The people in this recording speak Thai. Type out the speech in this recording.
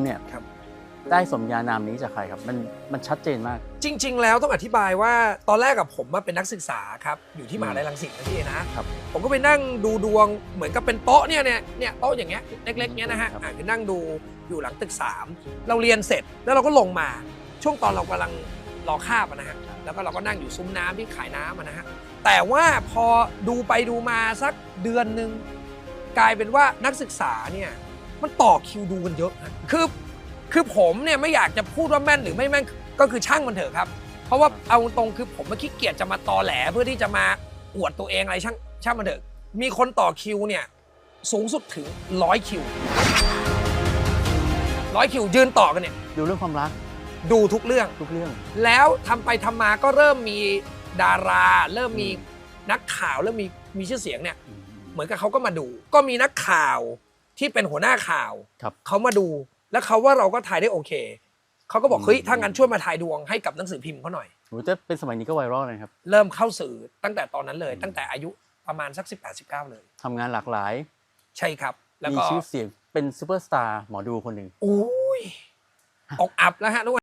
เนี่ยครับ ได้สมญานามนี้จากใครครับ มันมันชัดเจนมาก จริง ๆ แล้วต้องอธิบายว่าตอนแรกกับผมมาเป็นนักศึกษาครับอยู่ที่มหาลัยรังสิตนะพี่นะครับผมก็ไปนั่งดูดวงเหมือนกับเป็นโต๊ะเนี่ยเนี่ยเนี่ยโต๊ะอย่างเงี้ยเล็กๆเนี้ยนะฮะครับ อ่าคือนั่งดูอยู่หลังตึกสามเราเรียนเสร็จแล้วเราก็ลงมา ช่วงตอนเรากำลังรอคาบอะนะฮะแล้วก็เราก็นั่งอยู่ซุ้มน้ำที่ขายน้ำอะนะฮะแต่ว่าพอดูไปดูมาสักเดือนหนึ่งกลายเป็นว่านักศึกษาเนี่ย มันต่อคิวดูกันเยอะนะคือคือผมเนี่ยไม่อยากจะพูดว่าแม่นหรือไม่แม่นก็คือช่างมันเถอะครับ เพราะว่าเอาตรงคือผมไม่ขี้เกียจจะมาตอแหลเพื่อที่จะมาอวดตัวเองอะไรช่างช่างมันเถอะ มีคนต่อคิวเนี่ยสูงสุดถึงร้อยคิวร้อยคิวยืนต่อกันเนี่ยดูเรื่องความรักดูทุกเรื่อง ทุกเรื่อง แล้วทำไปทำมาก็เริ่มมีดารา เริ่มมีนักข่าวเริ่มมีมีชื่อเสียงเนี่ยเหมือนกับเขาก็มาดู ก็มีนักข่าว ที่เป็นหัวหน้าข่าวครับเขามาดูแล้วเขาว่าเราก็ทายได้โอเคเขาก็บอกอืมเฮ้ยถ้างั้นช่วยมาทายดวงให้กับหนังสือพิมพ์เขาหน่อยโหจะเป็นสมัยนี้ก็ไวรัลเลยครับ เริ่มเข้าสื่อตั้งแต่ตอนนั้นเลยอืมตั้งแต่อายุประมาณสัก 18 19 เลยทำงานหลากหลาย ใช่ครับ แล้วมีก็ชื่อเสียงเป็นซูเปอร์สตาร์หมอดูคนหนึ่งอุ้ยออกอับแล้วฮะทุกวัน